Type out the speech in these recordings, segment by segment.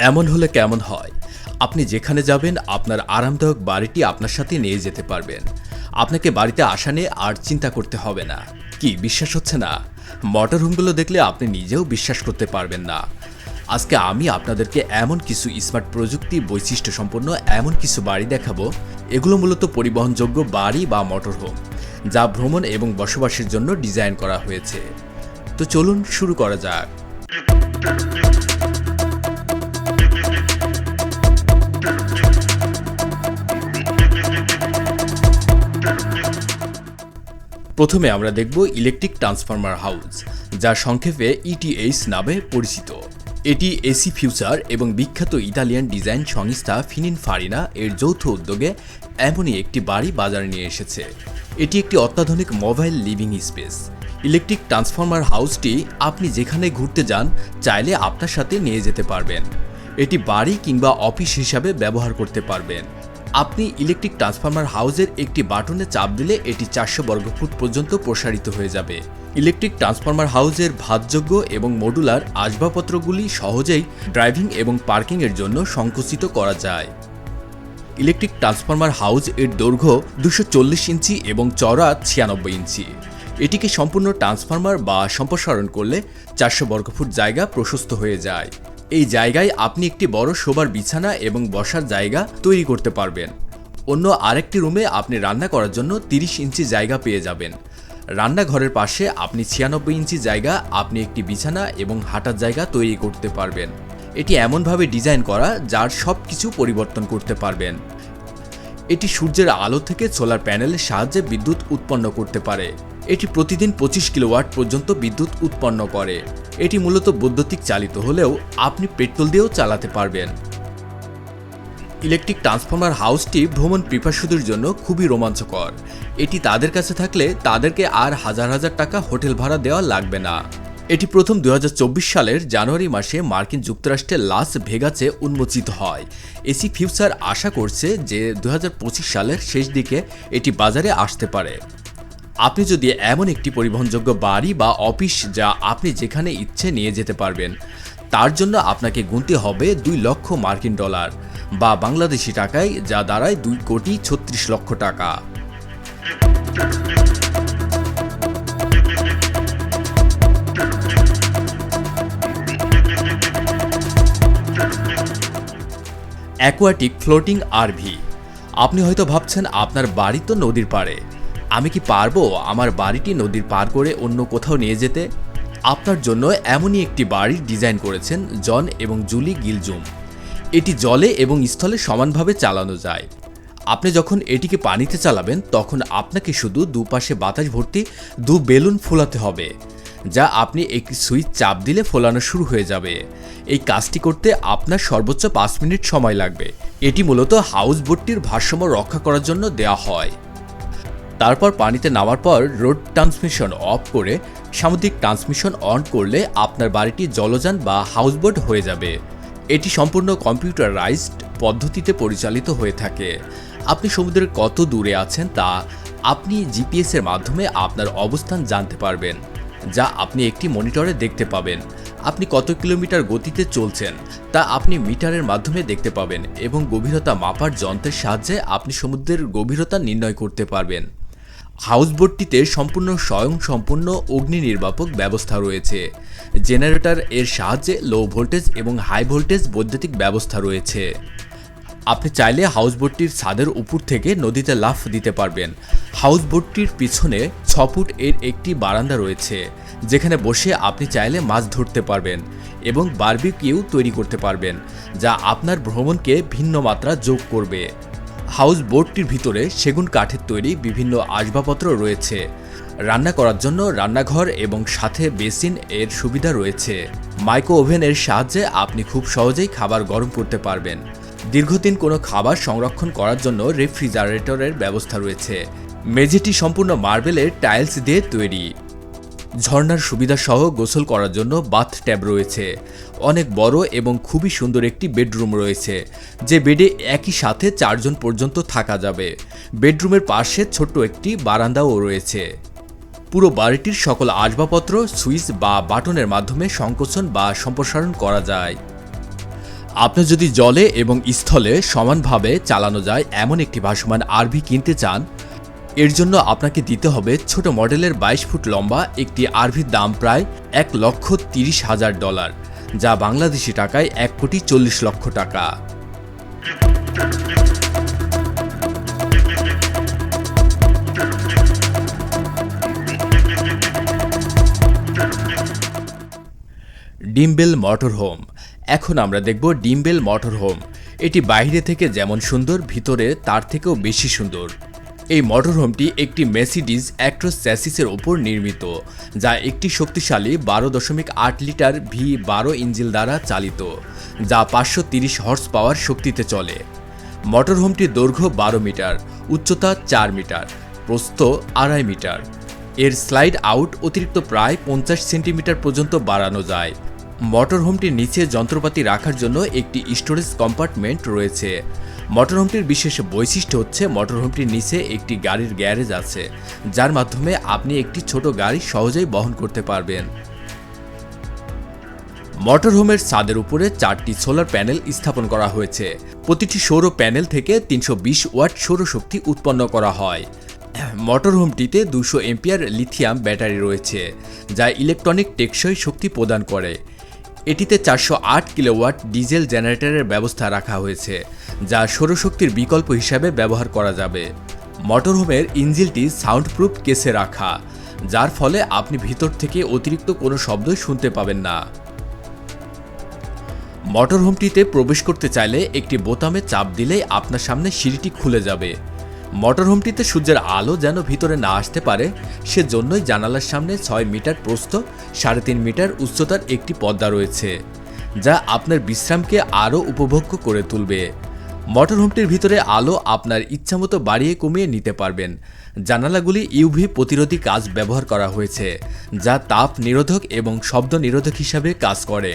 এমন হলে কেমন হয়? আপনি যেখানে যাবেন, আপনার আরামদায়ক বাড়িটি আপনার সাথে নিয়ে যেতে পারবেন। আপনাকে বাড়িতে আসা নিয়ে আর চিন্তা করতে হবে না। কি, বিশ্বাস হচ্ছে না? মোটর হোমগুলো দেখলে আপনি নিজেও বিশ্বাস করতে পারবেন না। আজকে আমি আপনাদেরকে এমন কিছু স্মার্ট প্রযুক্তি বৈশিষ্ট্য সম্পন্ন এমন কিছু বাড়ি দেখাবো। এগুলো মূলত পরিবহনযোগ্য বাড়ি বা মোটর হোম, যা ভ্রমণ এবং বসবাসের জন্য ডিজাইন করা হয়েছে। তো চলুন শুরু করা যাক। প্রথমে আমরা দেখব ইলেকট্রিক ট্রান্সফরমার হাউস, যা সংক্ষেপে ইটিএইচ নামে পরিচিত। এটি এসি ফিউচার এবং বিখ্যাত ইতালিয়ান ডিজাইন সংস্থা ফিনিন ফারিনা এর যৌথ উদ্যোগে এমনই একটি বাড়ি বাজারে নিয়ে এসেছে। এটি একটি অত্যাধুনিক mobile living space. Electric transformer হাউসটি আপনি যেখানে ঘুরতে যান, চাইলে আপনার সাথে নিয়ে যেতে পারবেন। এটি বাড়ি কিংবা অফিস হিসাবে ব্যবহার করতে পারবেন। আপনি ইলেকট্রিক ট্রান্সফরমার হাউজের একটি বাটনে চাপ দিলে এটি চারশো বর্গফুট পর্যন্ত প্রসারিত হয়ে যাবে। ইলেকট্রিক ট্রান্সফর্মার হাউজের ভাতযোগ্য এবং মডুলার আসবাবপত্রগুলি সহজেই ড্রাইভিং এবং পার্কিংয়ের জন্য সংকুচিত করা যায়। ইলেকট্রিক ট্রান্সফর্মার হাউজ এর দৈর্ঘ্য দুশো ইঞ্চি এবং চওড়া ছিয়ানব্বই ইঞ্চি। এটিকে সম্পূর্ণ ট্রান্সফর্মার বা সম্প্রসারণ করলে চারশো বর্গফুট জায়গা প্রশস্ত হয়ে যায়। এই জায়গায় আপনি একটি বড় শোবার বিছানা এবং বসার জায়গা তৈরি করতে পারবেন। অন্য আরেকটি রুমে আপনি রান্না করার জন্য তিরিশ ইঞ্চি জায়গা পেয়ে যাবেন। রান্নাঘরের পাশে আপনি ছিয়ানব্বই ইঞ্চি জায়গা, আপনি একটি বিছানা এবং হাঁটার জায়গা তৈরি করতে পারবেন। এটি এমনভাবে ডিজাইন করা যার সব কিছু পরিবর্তন করতে পারবেন। এটি সূর্যের আলো থেকে সোলার প্যানেলের সাহায্যে বিদ্যুৎ উৎপন্ন করতে পারে। এটি প্রতিদিন পঁচিশ কিলোওয়াট পর্যন্ত বিদ্যুৎ উৎপন্ন করে। এটি মূলত বৈদ্যুতিক চালিত হলেও আপনি পেট্রোল দিয়েও চালাতে পারবেন। ইলেকট্রিক ট্রান্সফর্মার হাউসটি ভ্রমণ পিপাসুদের জন্য খুবই রোমাঞ্চকর। এটি তাদের কাছে থাকলে তাদেরকে আর হাজার হাজার টাকা হোটেল ভাড়া দেওয়া লাগবে না। এটি প্রথম দু হাজার চব্বিশ সালের জানুয়ারি মাসে মার্কিন যুক্তরাষ্ট্রের লাস ভেগাসে উন্মোচিত হয়। এসি ফিউচার আশা করছে যে দু হাজার পঁচিশ সালের শেষ দিকে এটি বাজারে আসতে পারে। আপনি যদি এমন একটি পরিবহনযোগ্য বাড়ি বা অফিস যা আপনি যেখানে ইচ্ছে নিয়ে যেতে পারবেন, তার জন্য আপনাকে গুনতে হবে দুই লক্ষ মার্কিন ডলার বা বাংলাদেশি টাকায়, যা দাঁড়ায় দুই কোটি ছত্রিশ লক্ষ টাকা। Aquatic floating RV. আপনি হয়তো ভাবছেন, আপনার বাড়ি তো নদীর পাড়ে। আমি কি পারব আমার বাড়িটি নদীর পার করে অন্য কোথাও নিয়ে যেতে? আপনার জন্য এমনই একটি বাড়ি ডিজাইন করেছেন জন এবং জুলি গিলজুম। এটি জলে এবং স্থলে সমানভাবে চালানো যায়। আপনি যখন এটিকে পানিতে চালাবেন, তখন আপনাকে শুধু দুপাশে বাতাস ভর্তি দু বেলুন ফোলাতে হবে, যা আপনি একটি সুইচ চাপ দিলে ফোলানো শুরু হয়ে যাবে। এই কাজটি করতে আপনার সর্বোচ্চ পাঁচ মিনিট সময় লাগবে। এটি মূলত হাউস বোটটির ভারসাম্য রক্ষা করার জন্য দেওয়া হয়। তারপর পানিতে নামার পর রোড ট্রান্সমিশন অফ করে সামুদ্রিক ট্রান্সমিশন অন করলে আপনার বাড়িটি জলযান বা হাউসবোট হয়ে যাবে। এটি সম্পূর্ণ কম্পিউটারাইজড পদ্ধতিতে পরিচালিত হয়ে থাকে। আপনি সমুদ্রের কত দূরে আছেন তা আপনি জিপিএস এর মাধ্যমে আপনার অবস্থান জানতে পারবেন, যা আপনি একটি মনিটরে দেখতে পাবেন। আপনি কত কিলোমিটার গতিতে চলছেন তা আপনি মিটারের মাধ্যমে দেখতে পাবেন এবং গভীরতা মাপার যন্ত্রের সাহায্যে আপনি সমুদ্রের গভীরতা নির্ণয় করতে পারবেন। হাউসবোটটিতে সম্পূর্ণ স্বয়ংসম্পূর্ণ অগ্নি নির্বাপক ব্যবস্থা রয়েছে। জেনারেটর এর সাহায্যে লো ভোল্টেজ এবং হাই ভোল্টেজ বৈদ্যুতিক ব্যবস্থা রয়েছে। আপনি চাইলে হাউসবোটটির ছাদের উপর থেকে নদীতে লাফ দিতে পারবেন। হাউসবোটটির পিছনে ছ ফুট এর একটি বারান্দা রয়েছে, যেখানে বসে আপনি চাইলে মাছ ধরতে পারবেন এবং বার্বিকিউ তৈরি করতে পারবেন, যা আপনার ভ্রমণকে ভিন্ন মাত্রা যোগ করবে। হাউস বোর্ডটির ভিতরে সেগুন কাঠের তৈরি বিভিন্ন আসবাবপত্র রয়েছে। রান্না করার জন্য রান্নাঘর এবং সাথে বেসিন এর সুবিধা রয়েছে। মাইক্রো ওভেনের সাহায্যে আপনি খুব সহজেই খাবার গরম করতে পারবেন। দীর্ঘদিন কোনো খাবার সংরক্ষণ করার জন্য রেফ্রিজারেটরের ব্যবস্থা রয়েছে। মেঝেটি সম্পূর্ণ মার্বেলের টাইলস দিয়ে তৈরি। ঝর্ণার সুবিধা সহ গোসল করার জন্য বাথ ট্যাব রয়েছে। অনেক বড় এবং খুবই সুন্দর একটি বেডরুম রয়েছে, যে বেডে একই সাথে চারজন পর্যন্ত থাকা যাবে। বেডরুমের পাশে ছোট্ট একটি বারান্দাও রয়েছে। পুরো বাড়িটির সকল আসবাবপত্র, সুইচ বা বাটনের মাধ্যমে সংকোচন বা সম্প্রসারণ করা যায়। আপনি যদি জলে এবং স্থলে সমানভাবে চালানো যায়, এমন একটি ভাসমান আরভি কিনতে চান এর জন্য আপনাকে দিতে হবে ছোট মডেলের বাইশ ফুট লম্বা একটি আরভির দাম প্রায় এক লক্ষ তিরিশ হাজার ডলার, যা বাংলাদেশি টাকায় এক কোটি চল্লিশ লক্ষ টাকা। ডিমবেল মোটর হোম। এখন আমরা দেখব ডিমবেল মোটর হোম। এটি বাইরে থেকে যেমন সুন্দর, ভিতরে তার থেকেও বেশি সুন্দর। এই মোটর হোমটি একটি মেসিডিজ অ্যাক্ট্রোস চ্যাসিসের ওপর নির্মিত, যা একটি শক্তিশালী বারো দশমিক আট লিটার ভি বারো ইঞ্জিল দ্বারা চালিত, যা পাঁচশো তিরিশ হর্স পাওয়ার শক্তিতে চলে। মোটর হোমটির দৈর্ঘ্য বারো মিটার, উচ্চতা চার মিটার, প্রস্থ আড়াই মিটার। এর স্লাইড আউট অতিরিক্ত প্রায় পঞ্চাশ সেন্টিমিটার পর্যন্ত বাড়ানো যায়। মোটরহোমটির নিচে যন্ত্রপাতি রাখার জন্য একটি স্টোরেজ কম্পার্টমেন্ট রয়েছে মোটরহোমটির বিশেষ বৈশিষ্ট্য হচ্ছে মোটরহোমটির নিচে একটি গাড়ির গ্যারেজ আছে, যার মাধ্যমে আপনি একটি ছোট গাড়ি সহজেই বহন করতে পারবেন। মোটরহোমের ছাদের উপরে চারটি সোলার প্যানেল স্থাপন করা হয়েছে। প্রতিটি সৌর প্যানেল থেকে তিনশো বিশ ওয়াট সৌরশক্তি উৎপন্ন করা হয়। মোটরহোমটিতে দুশো এম্পিয়ার লিথিয়াম ব্যাটারি রয়েছে, যা ইলেকট্রনিক টেকসই শক্তি প্রদান করে। এটিতে চারশো আট কিলোওয়াট ডিজেল জেনারেটরের ব্যবস্থা রাখা হয়েছে। যা সৌরশক্তির বিকল্প হিসাবে ব্যবহার করা যাবে। মোটরহোমের ইঞ্জিলটি সাউন্ডপ্রুফ কেসে রাখা, যার ফলে আপনি ভিতর থেকে অতিরিক্ত কোনো শব্দই শুনতে পাবেন না। মোটরহোমটিতে প্রবেশ করতে চাইলে একটি বোতামে চাপ দিলেই আপনার সামনে সিঁড়িটি খুলে যাবে। মোটরহোমটিতে সূর্যের আলো যেন ভিতরে না আসতে পারে, সেজন্যই জানালার সামনে ছয় মিটার প্রস্থ, সাড়ে তিন মিটার উচ্চতার একটি পর্দা রয়েছে, যা আপনার বিশ্রামকে আরও উপভোগ্য করে তুলবে। মোটরহোমটির ভিতরে আলো আপনার ইচ্ছামতো বাড়িয়ে কমিয়ে নিতে পারবেন। জানালাগুলি ইউভি প্রতিরোধী কাজ ব্যবহার করা হয়েছে, যা তাপ নিরোধক এবং শব্দ নিরোধক হিসাবে কাজ করে।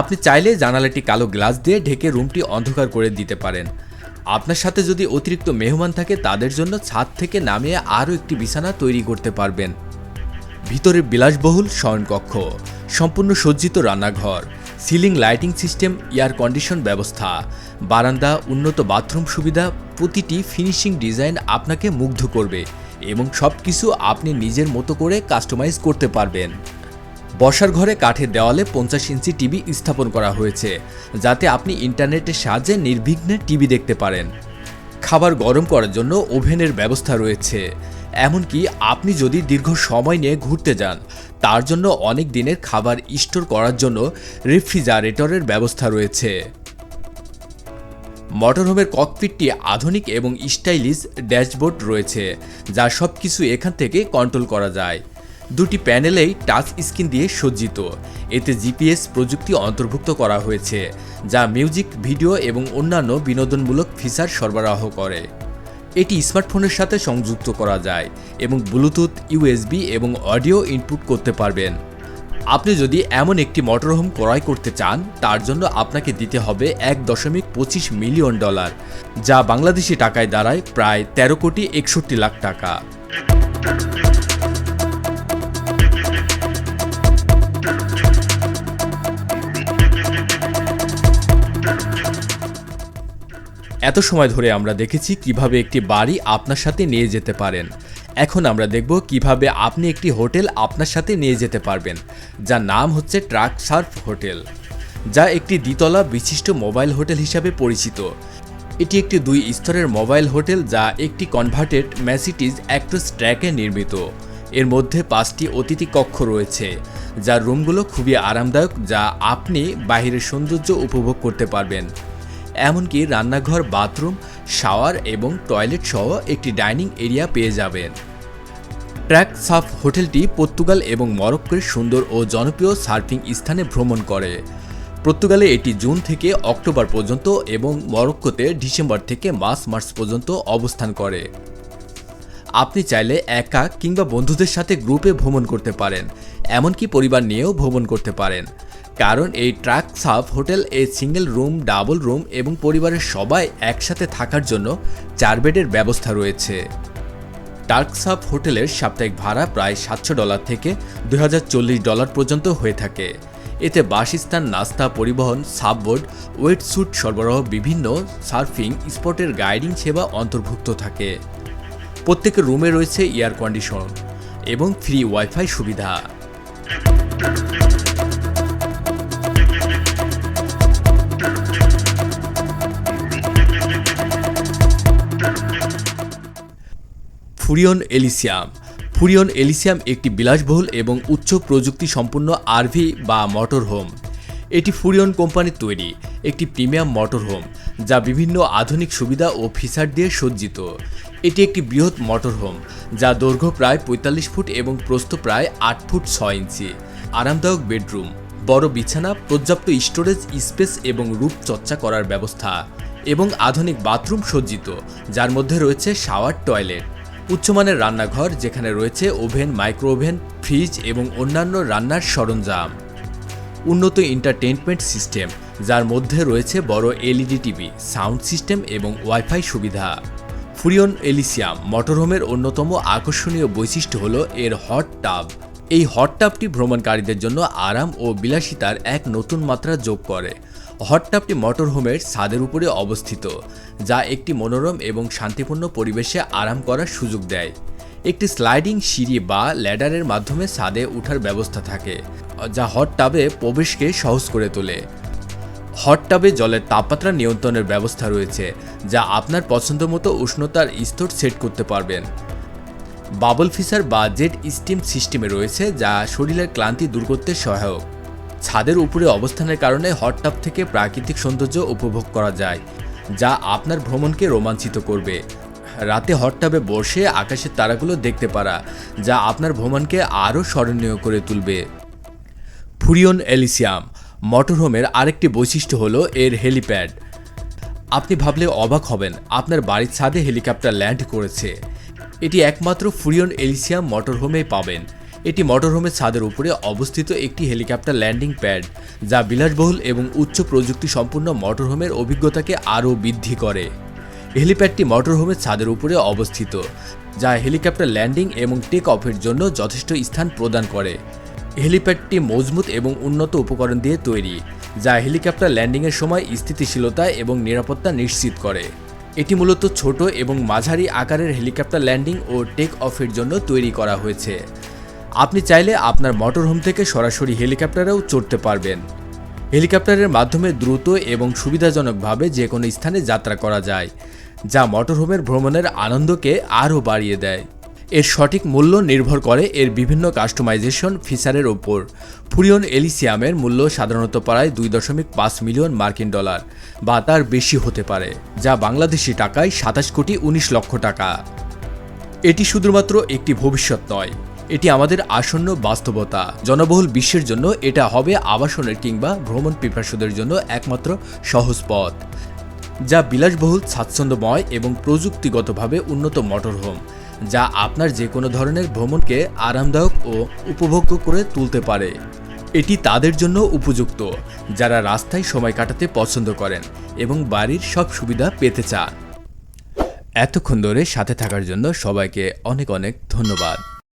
আপনি চাইলে জানালাটি কালো গ্লাস দিয়ে ঢেকে রুমটি অন্ধকার করে দিতে পারেন। আপনার সাথে যদি অতিরিক্ত মেহমান থাকে, তাদের জন্য ছাদ থেকে নামিয়ে আরও একটি বিছানা তৈরি করতে পারবেন। ভিতরে বিলাসবহুল শয়নকক্ষ, সম্পূর্ণ সজ্জিত রান্নাঘর, ceiling lighting system, air condition ব্যবস্থা বারান্দা, উন্নত বাথরুম সুবিধা, প্রতিটি ফিনিশিং ডিজাইন আপনাকে মুগ্ধ করবে এবং সব কিছু আপনি নিজের মতো করে কাস্টমাইজ করতে পারবেন। বসার ঘরে কাঠের দেওয়ালে পঞ্চাশ ইঞ্চি টিভি স্থাপন করা হয়েছে, যাতে আপনি ইন্টারনেটের সাহায্যে নির্বিঘ্নে টিভি দেখতে পারেন। খাবার গরম করার জন্য ওভেনের ব্যবস্থা রয়েছে, এমনকি আপনি যদি দীর্ঘ সময় নিয়ে ঘুরতে যান, তার জন্য অনেক দিনের খাবার স্টোর করার জন্য রেফ্রিজারেটরের ব্যবস্থা রয়েছে। মোটরহোমের ককপিটটি আধুনিক এবং স্টাইলিশ ড্যাশবোর্ড রয়েছে, যা সব কিছু এখান থেকে কন্ট্রোল করা যায়। দুটি প্যানেলেই টাচ স্ক্রিন দিয়ে সজ্জিত। এতে জিপিএস প্রযুক্তি অন্তর্ভুক্ত করা হয়েছে, যা মিউজিক ভিডিও এবং অন্যান্য বিনোদনমূলক ফিচার সরবরাহ করে। এটি স্মার্টফোনের সাথে সংযুক্ত করা যায় এবং ব্লুটুথ ইউএসবি এবং অডিও ইনপুট করতে পারবেন। আপনি যদি এমন একটি মোটরহোম ক্রয় করতে চান, তার জন্য আপনাকে দিতে হবে এক দশমিক পঁচিশ মিলিয়ন ডলার, যা বাংলাদেশি টাকায় দাঁড়ায় প্রায় তেরো কোটি একষট্টি লাখ টাকা। এত সময় ধরে আমরা দেখেছি কীভাবে একটি বাড়ি আপনার সাথে নিয়ে যেতে পারেন। এখন আমরা দেখব কীভাবে আপনি একটি হোটেল আপনার সাথে নিয়ে যেতে পারবেন, যার নাম হচ্ছে ট্রাক সার্ফ হোটেল, যা একটি দ্বিতলা বিশিষ্ট মোবাইল হোটেল হিসাবে পরিচিত। এটি একটি দুই স্তরের মোবাইল হোটেল যা একটি কনভার্টেড ম্যাসিটিজ অ্যাক্ট্রেস ট্র্যাকে নির্মিত। এর মধ্যে পাঁচটি অতিথি কক্ষ রয়েছে, যার রুমগুলো খুবই আরামদায়ক, যা আপনি বাহিরের সৌন্দর্য উপভোগ করতে পারবেন। এমনকি রান্নাঘর, বাথরুম, শাওয়ার এবং টয়লেট সহ একটি ডাইনিং এরিয়া পেয়ে যাবেন। ট্র্যাক সাফ হোটেলটি পর্তুগাল এবং মরক্কোর সুন্দর ও জনপ্রিয় সার্ফিং স্থানে ভ্রমণ করে। পর্তুগালে এটি জুন থেকে অক্টোবর পর্যন্ত এবং মরক্কোতে ডিসেম্বর থেকে মার্চ মার্চ পর্যন্ত অবস্থান করে। আপনি চাইলে একা কিংবা বন্ধুদের সাথে গ্রুপে ভ্রমণ করতে পারেন, এমনকি পরিবার নিয়েও ভ্রমণ করতে পারেন। কারণ এই ট্রাক সাফ, হোটেল এই সিঙ্গেল রুম, ডাবল রুম এবং পরিবারের সবাই একসাথে থাকার জন্য চার বেডের ব্যবস্থা রয়েছে। টার্কসাপ হোটেলের সাপ্তাহিক ভাড়া প্রায় সাতশো ডলার থেকে দু হাজার চল্লিশ ডলার পর্যন্ত হয়ে থাকে। এতে বাসস্থান, নাস্তা, পরিবহন, সাববোর্ড ওয়েটস্যুট সরবরাহ, বিভিন্ন সার্ফিং, স্পটের গাইডিং সেবা অন্তর্ভুক্ত থাকে। প্রত্যেকের রুমে রয়েছে এয়ার কন্ডিশন এবং ফ্রি ওয়াইফাই সুবিধা। Furion Elysium. ফুরিয়ন এলিসিয়াম একটি বিলাসবহুল এবং উচ্চ প্রযুক্তি সম্পন্ন আরভি বা মোটর হোম এটি ফুরিয়ন কোম্পানির তৈরি, একটি প্রিমিয়াম মোটর হোম যা বিভিন্ন আধুনিক সুবিধা ও ফিচার দিয়ে সজ্জিত। এটি একটি বৃহৎ মোটর হোম যা দৈর্ঘ্য প্রায় পঁয়তাল্লিশ ফুট এবং প্রস্থ প্রায় আট ফুট ছয় ইঞ্চি। আরামদায়ক বেডরুম, বড় বিছানা, পর্যাপ্ত স্টোরেজ, স্পেস এবং রূপচর্চা করার ব্যবস্থা এবং আধুনিক বাথরুম সজ্জিত, যার মধ্যে রয়েছে শাওয়ার, টয়লেট। উচ্চমানের রান্নাঘর যেখানে রয়েছে ওভেন মাইক্রো ওভেন ফ্রিজ এবং অন্যান্য রান্নার সরঞ্জাম। উন্নত এন্টারটেনমেন্ট সিস্টেম, যার মধ্যে রয়েছে বড় এলইডি টিভি, সাউন্ড সিস্টেম এবং ওয়াইফাই সুবিধা। ফুরিয়ন এলিসিয়াম মোটরহোমের অন্যতম আকর্ষণীয় বৈশিষ্ট্য হল এর হট টাব। এই হট টাবটি ভ্রমণকারীদের জন্য আরাম ও বিলাসিতার এক নতুন মাত্রা যোগ করে। হট টাবটি মোটরহোমের ছাদের উপরে অবস্থিত, যা একটি মনোরম এবং শান্তিপূর্ণ পরিবেশে আরাম করার সুযোগ দেয়। একটি স্লাইডিং সিঁড়ি বা ল্যাডারের মাধ্যমে ছাদে ওঠার ব্যবস্থা থাকে, যা হট টাবে প্রবেশকে সহজ করে তোলে। হট টাবে জলের তাপমাত্রা নিয়ন্ত্রণের ব্যবস্থা রয়েছে, যা আপনার পছন্দ মতো উষ্ণতার স্তর সেট করতে পারবেন। বাবল ফিচার বা জেট স্টিম সিস্টেমে রয়েছে, যা শরীরের ক্লান্তি দূর করতে সহায়ক। ছাদের উপরে অবস্থানের কারণে হট টাব থেকে প্রাকৃতিক সৌন্দর্য উপভোগ করা যায়, যা আপনার ভ্রমণকে রোমাঞ্চিত করবে। রাতে হট টাবে বসে আকাশের তারাগুলো দেখতে পারা, যা আপনার ভ্রমণকে আরও স্মরণীয় করে তুলবে। ফুরিয়ন এলিসিয়াম, মোটরহোমের আরেকটি বৈশিষ্ট্য হলো এর হেলিপ্যাড। আপনি ভাবলে অবাক হবেন, আপনার বাড়ির ছাদে হেলিকপ্টার ল্যান্ড করেছে। এটি একমাত্র ফুরিয়ন এলিসিয়াম মোটরহোমেই পাবেন। এটি মোটরহোমের ছাদের উপরে অবস্থিত একটি হেলিকপ্টার ল্যান্ডিং প্যাড যা বিলাসবহুল এবং উচ্চ প্রযুক্তি সম্পন্ন মোটরহোমের অভিজ্ঞতাকে আরও বৃদ্ধি করে। হেলিপ্যাডটি মোটরহোমের ছাদের উপরে অবস্থিত, যা হেলিকপ্টার ল্যান্ডিং এবং টেক অফের জন্য যথেষ্ট স্থান প্রদান করে। হেলিপ্যাডটি মজবুত এবং উন্নত উপকরণ দিয়ে তৈরি, যা হেলিকপ্টার ল্যান্ডিংয়ের সময় স্থিতিশীলতা এবং নিরাপত্তা নিশ্চিত করে। এটি মূলত ছোট এবং মাঝারি আকারের হেলিকপ্টার ল্যান্ডিং ও টেক অফের জন্য তৈরি করা হয়েছে আপনি চাইলে আপনার মোটরহোম থেকে সরাসরি হেলিকপ্টারেও চড়তে পারবেন। হেলিকপ্টারের মাধ্যমে দ্রুত এবং সুবিধাজনকভাবে যে কোনো স্থানে যাত্রা করা যায়, যা মোটরহোমের ভ্রমণের আনন্দকে আরও বাড়িয়ে দেয়। এর সঠিক মূল্য নির্ভর করে এর বিভিন্ন কাস্টমাইজেশন ফিচারের ওপর। ফুরিয়ন এলিসিয়ামের মূল্য সাধারণত প্রায় দুই দশমিক পাঁচ মিলিয়ন মার্কিন ডলার বা তার বেশি হতে পারে, যা বাংলাদেশি টাকায় সাতাশ কোটি উনিশ লক্ষ টাকা। এটি শুধুমাত্র একটি ভবিষ্যৎ নয়। এটি আমাদের আসন্ন বাস্তবতা। জনবহুল বিশ্বের জন্য এটা হবে আবাসনের কিংবা ভ্রমণ পিপাসুদের জন্য একমাত্র সহজ পথ, যা বিলাসবহুল, স্বাচ্ছন্দ্যময় এবং প্রযুক্তিগতভাবে উন্নত মোটরহোম যা আপনার যে কোনো ধরনের ভ্রমণকে আরামদায়ক ও উপভোগ্য করে তুলতে পারে। এটি তাদের জন্য উপযুক্ত, যারা রাস্তায় সময় কাটাতে পছন্দ করেন এবং বাড়ির সব সুবিধা পেতে চান। এতক্ষণ ধরে সাথে থাকার জন্য সবাইকে অনেক অনেক ধন্যবাদ।